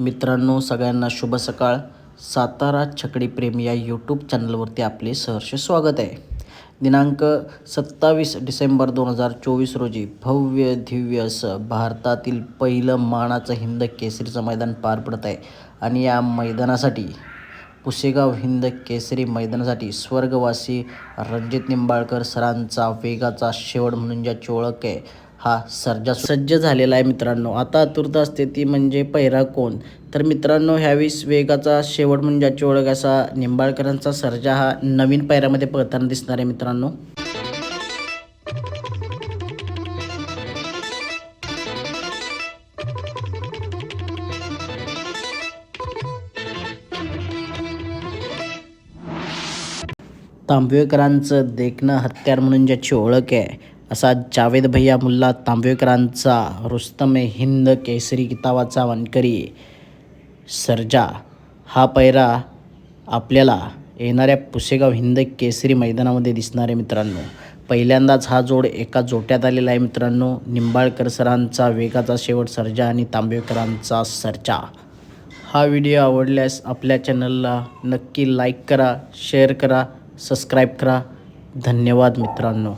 मित्रांनो सगळ्यांना शुभ सकाळ. सातारा छकडी प्रेम या यूट्यूब चॅनलवरती आपले सहर्ष स्वागत आहे. दिनांक सत्तावीस डिसेंबर दोन हजार चोवीस रोजी भव्य दिव्य असं भारतातील पहिलं मानाचं हिंद केसरीचं मैदान पार पडत आहे. आणि या मैदानासाठी पुसेगाव हिंद केसरी मैदानासाठी स्वर्गवासी रणजित निंबाळकर सरांचा वेगाचा शेवट म्हणून ज्याची ओळख आहे हा सर्जा सज्ज झालेला आहे मित्रांनो. आता आतुरता असते ती म्हणजे पैरा कोण? तर मित्रांनो ह्यावीस वेगाचा शेवट म्हणजे ज्याची ओळख असा निंबाळकरांचा सर्जा हा नवीन पैऱ्यामध्ये पळताना दिसणार आहे मित्रांनो. तांबवेकरांचं देखणं हत्यार म्हणून ज्याची ओळख आहे असा जावेद भैया मुल्ला तांबवेकरांचा रुस्तम ए हिंद केसरी किताबाचा वनकरी सर्जा. हा पैरा आपल्याला येणाऱ्या पुसेगाव हिंद केसरी मैदानामध्ये दिसणारे मित्रांनो. पहिल्यांदाच हा जोड एका जोट्यात आलेला आहे मित्रांनो. निंबाळकर सरांचा वेगाचा शेवट सर्जा आणि तांबेकरांचा सर्जा. हा व्हिडिओ आवडल्यास आपल्या चॅनलला नक्की लाईक करा शेअर करा सबस्क्राईब करा. धन्यवाद मित्रांनो.